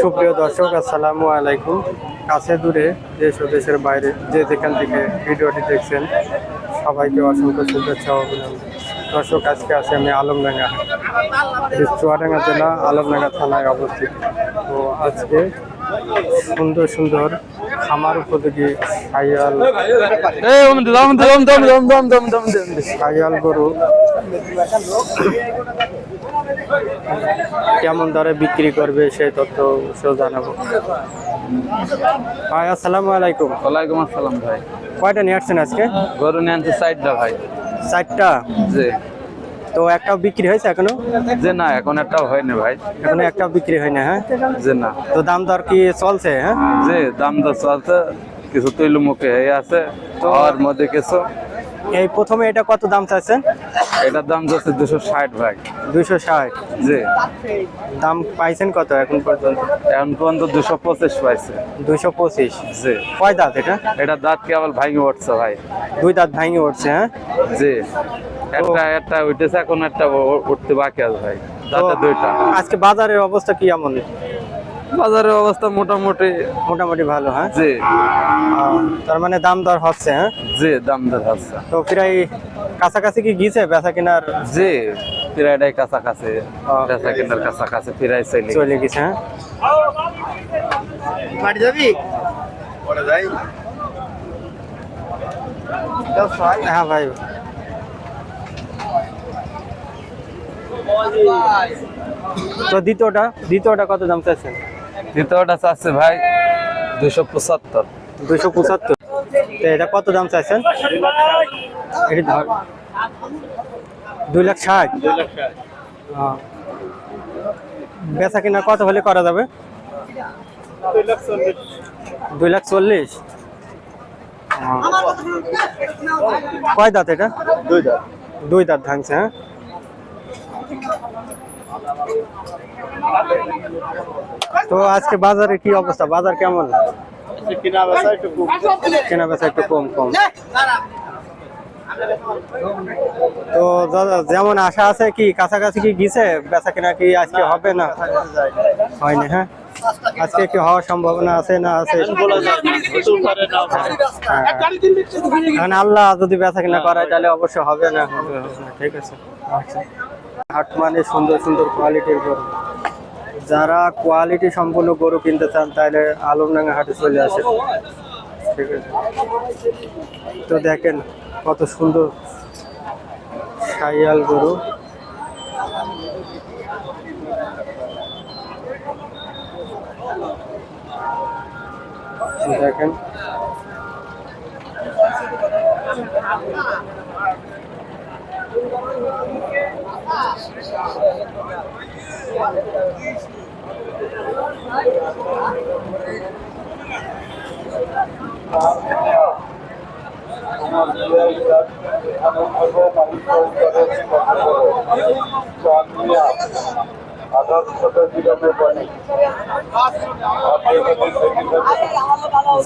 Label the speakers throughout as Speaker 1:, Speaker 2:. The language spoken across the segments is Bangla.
Speaker 1: সুপ্রিয় দর্শক, আসসালামু আলাইকুম। কাছে দূরে দেশ ও দেশের বাইরে যে যেখান থেকে ভিডিওটি দেখছেন, সবাইকে অসংখ্য শুভেচ্ছা অভিনন্দন। দর্শক, আজকে আছি আমি আলমডাঙ্গা চুয়াডাঙ্গা জেলা, আলমডাঙ্গা থানায় অবস্থিত। তো আজকে সুন্দর সুন্দর খামার উপযোগী সাইয়াল সাইয়াল গরু কেমন দরে বিক্রি করবে সেই তথ্য সেও জানাব। ভাই আসসালামু আলাইকুম।
Speaker 2: ওয়ালাইকুম আসসালাম ভাই।
Speaker 1: কয়টা নিয়ে আসছেন আজকে?
Speaker 2: গরু নিয়ে আনছে সাইডটা ভাই।
Speaker 1: চারটা?
Speaker 2: যে
Speaker 1: তো একটাও বিক্রি হয়েছে এখনও?
Speaker 2: যে না এখন একটাও হয়নি ভাই।
Speaker 1: এখনও একটাও বিক্রি হয় না হ্যাঁ?
Speaker 2: যে না।
Speaker 1: তো দাম দর কি চলছে হ্যাঁ?
Speaker 2: যে দাম দর চলছে কিছু তৈল মুখে হয়ে আছে আর মধ্যে কিছু।
Speaker 1: এই প্রথমে এটা কত দাম চাইছেন?
Speaker 2: এটার দাম যাচ্ছে দুশো ষাট ভাই।
Speaker 1: দুইশো ষাট।
Speaker 2: যে
Speaker 1: দাম পাইছেন কত এখন পর্যন্ত?
Speaker 2: এখন পর্যন্ত দুশো পঁচিশ পাইছে।
Speaker 1: দুইশো পঁচিশ।
Speaker 2: যে
Speaker 1: কয় দাঁত এটা?
Speaker 2: এটা দাঁত কেবল ভাঙে উঠছে ভাই।
Speaker 1: দুই দাঁত ভাঙে উঠছে হ্যাঁ?
Speaker 2: যে একটা একটা উঠেছে এখন একটা উঠতে বাকি আছে ভাই। দুইটা।
Speaker 1: আজকে বাজারের অবস্থা কি এমন?
Speaker 2: বাজারের অবস্থা মোটামুটি
Speaker 1: মোটামুটি ভালো হ্যাঁ?
Speaker 2: যে
Speaker 1: তার মানে দাম দর হচ্ছে হ্যাঁ?
Speaker 2: যে দাম দর আছে
Speaker 1: তো প্রায় কাছাকাছি কি গিয়েছে বেচা কেনার?
Speaker 2: যে প্রায়টাই কাছাকাছি বেচা কেনার কাছাকাছি প্রায় চলে
Speaker 1: চলে গেছে হ্যাঁ? হ্যাঁ ভাই। তো দ্বিতীয়টা দ্বিতীয়টা কত দাম চাইছেন
Speaker 2: দ্বিতীয়টা চাচ্ছে ভাই দুশো পঁচাত্তর।
Speaker 1: দুইশো পঁচাত্তর। তো এটা কত দাম চাইছেন এটি দুই লাখ ষাট। হ্যাঁ। বেচা কিনা কত হলে করা যাবে? দুই লাখ চল্লিশ। কয় দাঁত এটা? দুই দাঁত ভাঙছে হ্যাঁ? তো আজকে বাজারে কি অবস্থা? বাজার কেমন? কেনা বেচা একটু কম। কম তো য- যেমন আশা আছে কি কাছাকাছি কি গিয়েছে বেচা কেনা কি আজকে হবে না? হয়নি হ্যাঁ? আজকে কি হওয়ার সম্ভাবনা আছে না আছে? হ্যাঁ। কারণ আল্লাহ যদি বেচা কেনা করায় তাহলে অবশ্যই হবে না হবে হবে না। ঠিক আছে। আচ্ছা। হাট মানে সুন্দর সুন্দর কোয়ালিটির গরু। যারা কোয়ালিটি সম্পূর্ণ গরু কিনতে চান, তাহলে আলমডাঙ্গা হাটে চলে আসে ঠিক আছে? তো দেখেন কত সুন্দর সাইয়াল গরু। দেখেন।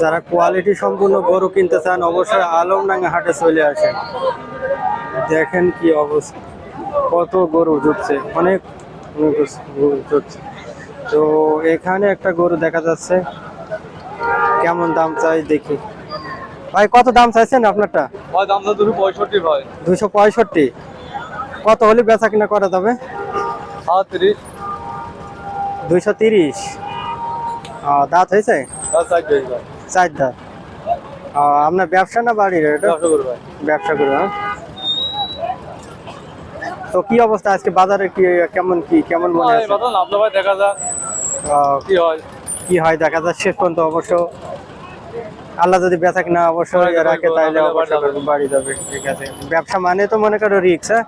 Speaker 1: যারা কোয়ালিটি সম্পূর্ণ গরু কিনতে চান অবশ্যই আলমডাঙ্গা হাটে চলে আসেন। দেখেন কি অবস্থা। কত গরু জুটছে অনেক গরু জুটছে তো এখানে একটা গরু দেখা যাচ্ছে কেমন দাম চাই দেখি। ভাই কত দাম চাইছেন আপনারটা?
Speaker 2: ভাই দাম দুশো পঁয়ষট্টি ভাই।
Speaker 1: দুইশো পঁয়ষট্টি। কত হলে বেচা কিনা করা যাবে?
Speaker 2: সাঁত্রিশ।
Speaker 1: দুইশো তিরিশ। দাঁত হয়েছে? চার দাঁত। আপনার ব্যবসা না বাড়ির এটা?
Speaker 2: ভাই
Speaker 1: ব্যবসা করো হ্যাঁ? তো কি অবস্থা? আজকে বাজারে কি কেমন কি কেমন মনে
Speaker 2: আপনার ভাই দেখা যাক কি হয়।
Speaker 1: কি হয় দেখা যাক শেষ পর্যন্ত অবশ্য। আল্লাহ যদি বেচা কিনা অবশ্যই রাখে তাহলে অবশ্যই বাড়ি যাবে। ঠিক আছে। ব্যবসা মানে তো মনে করো রিক্স হ্যাঁ?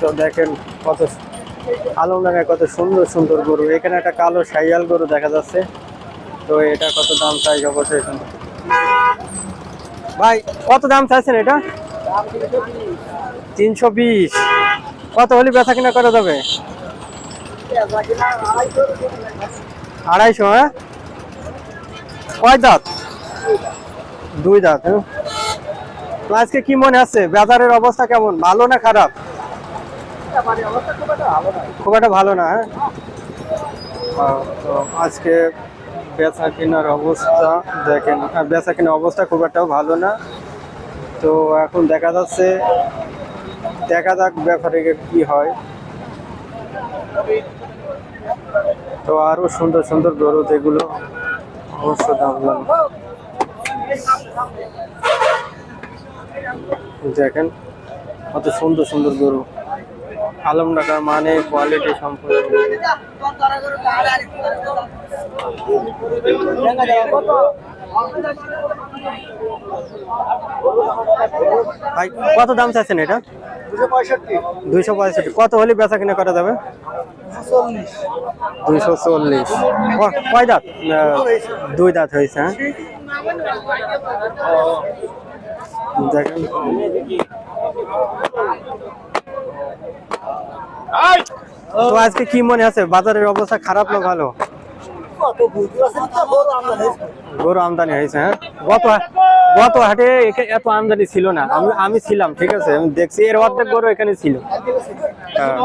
Speaker 1: তো দেখেন কত আলমডাঙ্গায় কত সুন্দর সুন্দর গরু। এখানে একটা কালো সাইয়াল গরু দেখা যাচ্ছে। তো এটা কত দাম চাই অবশ্যই ভাই কত দাম চাইছেন এটা? তিনশো বিশ। কত হলে বেচা কিনা করা যাবে? আড়াইশো হ্যাঁ? কয় দাঁত? দুই দাঁত হ্যাঁ? তো আজকে কি মনে আছে? বাজারের অবস্থা কেমন? ভালো না খারাপ? খুব একটা ভালো না হ্যাঁ? তো আজকে বেচা কেনার অবস্থা দেখেন আহ, বেচা কেনার অবস্থা খুব একটা ভালো না। তো এখন দেখা যাচ্ছে দেখা যাক ব্যাপারে কি হয়। তো আরও সুন্দর সুন্দর গরু যেগুলো অবশ্য দাম দেখেন কত সুন্দর সুন্দর গরু। আলমডাকার মানে কোয়ালিটি সম্পূর্ণ ভাই, কত দাম চাচ্ছেন এটা? দুইশো পঁয়ষট্টি। কত হলে বেচা কিনা করা যাবে? দুইশো চল্লিশ। কয় দাঁত? দুই দাঁত হয়েছে হ্যাঁ? দেখেন। তো আজকে কি মনে আছে? বাজারের অবস্থা খারাপ না ভালো? গরু আমদানি হয়েছে হ্যাঁ? গত গত হাটে এত আমদানি ছিল না। আমি আমি ছিলাম, ঠিক আছে? আমি দেখছি এর অর্ধেক গরু এখানে ছিল। হ্যাঁ।